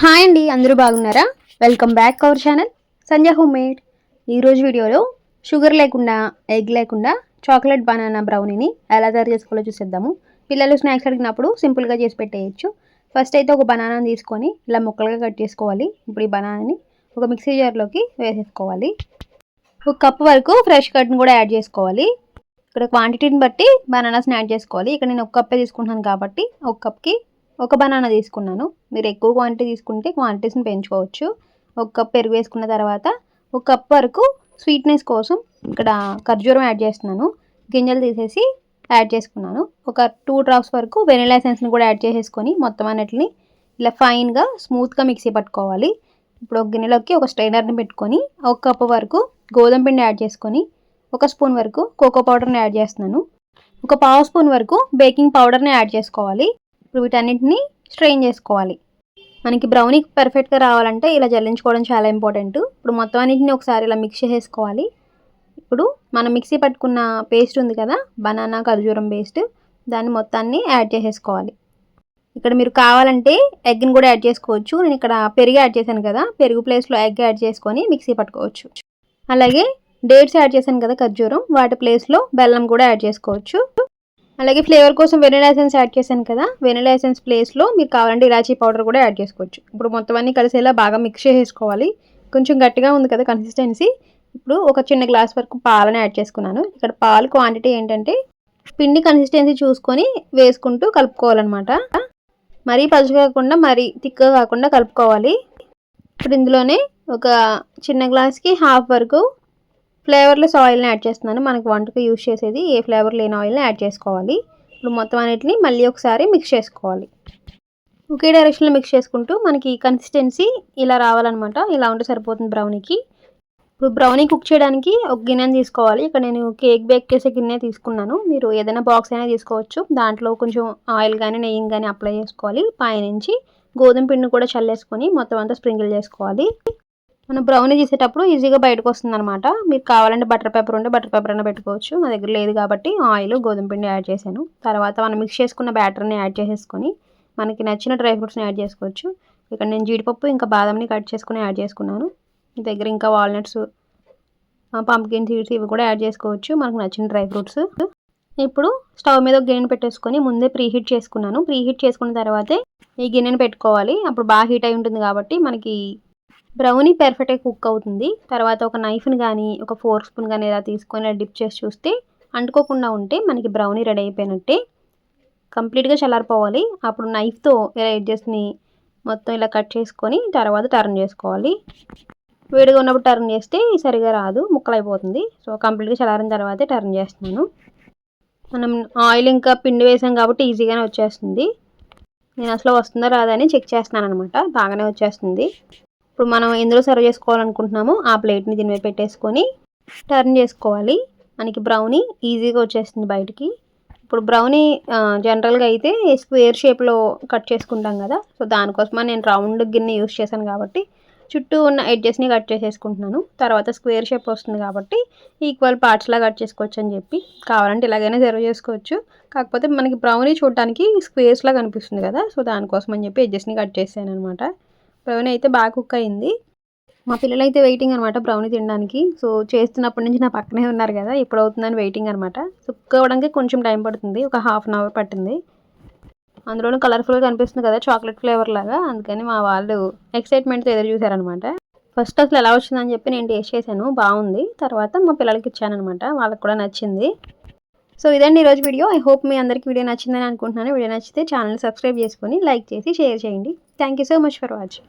Hi అండి అందరూ బాగున్నారా? Welcome back our channel Sanjay home made ఈరోజు వీడియోలో షుగర్ లేకుండా ఎగ్ లేకుండా చాక్లెట్ బనానా బ్రౌనీని ఎలా తయారు చేసుకోవాలో చూసేద్దాము. పిల్లలు స్నాక్స్ అడిగినప్పుడు సింపుల్గా చేసి పెట్టేయచ్చు. ఫస్ట్ అయితే ఒక బనానాని తీసుకొని ఇలా ముక్కలుగా కట్ చేసుకోవాలి. ఇప్పుడు ఈ బనానాని ఒక మిక్సీ జార్లోకి వేసేసుకోవాలి. ఒక కప్ వరకు ఫ్రెష్ కట్ని కూడా యాడ్ చేసుకోవాలి. ఇక్కడ క్వాంటిటీని బట్టి బనానాస్ని యాడ్ చేసుకోవాలి. ఇక్కడ నేను ఒక కప్పే తీసుకుంటున్నాను కాబట్టి ఒక కప్కి ఒక బనానా తీసుకున్నాను. మీరు ఎక్కువ క్వాంటిటీ తీసుకుంటే క్వాంటిటీస్ని పెంచుకోవచ్చు. ఒక కప్ పెరుగు వేసుకున్న తర్వాత ఒక కప్ వరకు స్వీట్నెస్ కోసం ఇక్కడ ఖర్జూరం యాడ్ చేస్తున్నాను. గింజలు తీసేసి యాడ్ చేసుకున్నాను. ఒక టూ డ్రాప్స్ వరకు వెనిలా ఎసెన్స్ని కూడా యాడ్ చేసేసుకొని మొత్తం అన్నిటిని ఇలా ఫైన్గా స్మూత్గా మిక్సీ పట్టుకోవాలి ఇప్పుడు ఒక గిన్నెలోకి ఒక స్ట్రైనర్ని పెట్టుకొని ఒక కప్ వరకు గోధుమ పిండి యాడ్ చేసుకొని ఒక స్పూన్ వరకు కోకో పౌడర్ని యాడ్ చేస్తున్నాను. ఒక పావు స్పూన్ వరకు బేకింగ్ పౌడర్ని యాడ్ చేసుకోవాలి. ఇప్పుడు వీటన్నిటిని స్ట్రెయిన్ చేసుకోవాలి. మనకి బ్రౌనీ పర్ఫెక్ట్గా రావాలంటే ఇలా జల్లించుకోవడం చాలా ఇంపార్టెంట్ ఇప్పుడు మొత్తం అన్నింటిని ఒకసారి ఇలా మిక్స్ చేసుకోవాలి. ఇప్పుడు మనం మిక్సీ పట్టుకున్న పేస్ట్ ఉంది కదా బనానా ఖర్జూరం పేస్ట్ దాన్ని మొత్తాన్ని యాడ్ చేసేసుకోవాలి. ఇక్కడ మీరు కావాలంటే ఎగ్ని కూడా యాడ్ చేసుకోవచ్చు. నేను ఇక్కడ పెరుగు యాడ్ చేశాను కదా పెరుగు ప్లేస్లో ఎగ్ యాడ్ చేసుకొని మిక్సీ పట్టుకోవచ్చు. అలాగే డేట్స్ యాడ్ చేశాను కదా ఖర్జూరం వాటి ప్లేస్లో బెల్లం కూడా యాడ్ చేసుకోవచ్చు. అలాగే ఫ్లేవర్ కోసం వెనిలా ఎసెన్స్ యాడ్ చేశాను కదా. వెనిలా ఎసెన్స్ ప్లేస్లో మీరు కావాలంటే ఇలాచీ పౌడర్ కూడా యాడ్ చేసుకోవచ్చు. ఇప్పుడు మొత్తం అన్ని కలిసేలా బాగా మిక్స్ చేసేసుకోవాలి. కొంచెం గట్టిగా ఉంది కదా కన్సిస్టెన్సీ ఇప్పుడు ఒక చిన్న గ్లాస్ వరకు పాలను యాడ్ చేసుకున్నాను. ఇక్కడ పాలు క్వాంటిటీ ఏంటంటే పిండి కన్సిస్టెన్సీ చూసుకొని వేసుకుంటూ కలుపుకోవాలన్నమాట. మరీ పలుచు కాకుండా మరీ థిక్గా కాకుండా కలుపుకోవాలి. ఇప్పుడు ఇందులోనే ఒక చిన్న గ్లాస్కి హాఫ్ వరకు ఫ్లేవర్లెస్ ఆయిల్ని యాడ్ చేస్తున్నాను. మనకి వంటకు యూజ్ చేసేది ఏ ఫ్లేవర్ లేని ఆయిల్ని యాడ్ చేసుకోవాలి. ఇప్పుడు మొత్తం అన్నిటిని మళ్ళీ ఒకసారి మిక్స్ చేసుకోవాలి. ఒకే డైరెక్షన్లో మిక్స్ చేసుకుంటూ మనకి కన్సిస్టెన్సీ ఇలా రావాలన్నమాట. ఇలా ఉంటే సరిపోతుంది బ్రౌనీకి. ఇప్పుడు బ్రౌనీ కుక్ చేయడానికి ఒక గిన్నెని తీసుకోవాలి. ఇక్కడ నేను కేక్ బేక్ చేసే గిన్నె తీసుకున్నాను. మీరు ఏదైనా బాక్స్ అయినా తీసుకోవచ్చు. దాంట్లో కొంచెం ఆయిల్ కానీ నెయ్యి కానీ అప్లై చేసుకోవాలి. పైనుంచి గోధుమ పిండిని కూడా చల్లేసుకొని మొత్తం అంతా స్ప్రింకిల్ చేసుకోవాలి. మనం బ్రౌనీ చేసేటప్పుడు ఈజీగా బయటకు వస్తుంది అనమాట మీకు కావాలంటే బటర్ పేపర్ ఉంటే బటర్ పేపర్ అయినా పెట్టుకోవచ్చు. మా దగ్గర లేదు కాబట్టి ఆయిల్ గోధుమ పిండి యాడ్ చేశాను. తర్వాత మనం మిక్స్ చేసుకున్న బ్యాటర్ని యాడ్ చేసేసుకొని మనకి నచ్చిన డ్రై ఫ్రూట్స్ని యాడ్ చేసుకోవచ్చు. ఇక్కడ నేను జీడిపప్పు ఇంకా బాదంని కట్ చేసుకుని యాడ్ చేసుకున్నాను. మీ దగ్గర ఇంకా వాల్నట్స్ పంప్కిన్ సీడ్స్ ఇవి కూడా యాడ్ చేసుకోవచ్చు. మనకు నచ్చిన డ్రై ఫ్రూట్స్ ఇప్పుడు స్టవ్ మీద ఒక గిన్నెను పెట్టేసుకొని ముందే ప్రీ హీట్ చేసుకున్నాను. ప్రీ హీట్ చేసుకున్న తర్వాతే ఈ గిన్నెను పెట్టుకోవాలి. అప్పుడు బాగా హీట్ అయి ఉంటుంది కాబట్టి మనకి బ్రౌనీ పెర్ఫెక్ట్గా కుక్ అవుతుంది. తర్వాత ఒక నైఫ్ని కానీ ఒక ఫోర్ స్పూన్ కానీ ఇలా తీసుకొని డిప్ చేసి చూస్తే అంటుకోకుండా ఉంటే మనకి బ్రౌనీ రెడీ అయిపోయినట్టే. కంప్లీట్గా చల్లారిపోవాలి. అప్పుడు నైఫ్తో ఇలా ఎడ్జెస్ని మొత్తం ఇలా కట్ చేసుకొని తర్వాత టర్న్ చేసుకోవాలి. వేడిగా ఉన్నప్పుడు టర్న్ చేస్తే సరిగా రాదు ముక్కలు అయిపోతుంది సో కంప్లీట్గా చల్లారిన తర్వాతే టర్న్ చేస్తున్నాను. మనం ఆయిల్ ఇంకా పిండి వేసాం కాబట్టి ఈజీగానే వచ్చేస్తుంది. నేను అసలు వస్తుందా రాదా అని చెక్ చేస్తున్నాను అనమాట బాగానే వచ్చేస్తుంది. ఇప్పుడు మనం ఎందులో సర్వ్ చేసుకోవాలనుకుంటున్నామో ఆ ప్లేట్ని దీని మీద పెట్టేసుకొని టర్న్ చేసుకోవాలి. మనకి బ్రౌనీ ఈజీగా వచ్చేస్తుంది బయటికి. ఇప్పుడు బ్రౌనీ జనరల్గా అయితే స్క్వేర్ షేప్లో కట్ చేసుకుంటాం కదా. సో దానికోసమే నేను రౌండ్ గిన్నె యూస్ చేశాను కాబట్టి చుట్టూ ఉన్న ఎడ్జెస్ని కట్ చేసేసుకుంటున్నాను. తర్వాత స్క్వేర్ షేప్ వస్తుంది కాబట్టి ఈక్వల్ పార్ట్స్లా కట్ చేసుకోవచ్చు అని చెప్పి. కావాలంటే ఇలాగైనా సర్వ్ చేసుకోవచ్చు. కాకపోతే మనకి బ్రౌనీ చూడటానికి స్క్వేర్స్లా కనిపిస్తుంది కదా. సో దానికోసం అని చెప్పి ఎడ్జెస్ని కట్ చేశాను అనమాట బ్రౌనీ అయితే బాగా కుక్ అయింది. మా పిల్లలు అయితే వెయిటింగ్ అనమాట బ్రౌనీ తినడానికి. సో చేస్తున్నప్పటి నుంచి నా పక్కనే ఉన్నారు కదా ఎప్పుడు అవుతుందని వెయిటింగ్ అనమాట కుక్ అవ్వడానికి కొంచెం టైం పడుతుంది ఒక హాఫ్ అన్ అవర్ పట్టింది. అందులోనూ కలర్ఫుల్గా కనిపిస్తుంది కదా చాక్లెట్ ఫ్లేవర్ లాగా. అందుకని మా వాళ్ళు ఎక్సైట్మెంట్తో ఎదురు చూసారనమాట ఫస్ట్ అసలు ఎలా వచ్చిందని చెప్పి నేను టేస్ట్ చేశాను బాగుంది. తర్వాత మా పిల్లలకి ఇచ్చానమాట వాళ్ళకి కూడా నచ్చింది. సో ఇదండి ఈరోజు వీడియో. ఐ హోప్ మీ అందరికీ వీడియో నచ్చిందని అనుకుంటున్నాను. వీడియో నచ్చితే ఛానల్ సబ్స్క్రైబ్ చేసుకొని లైక్ చేసి షేర్ చేయండి. Thank you so much for watching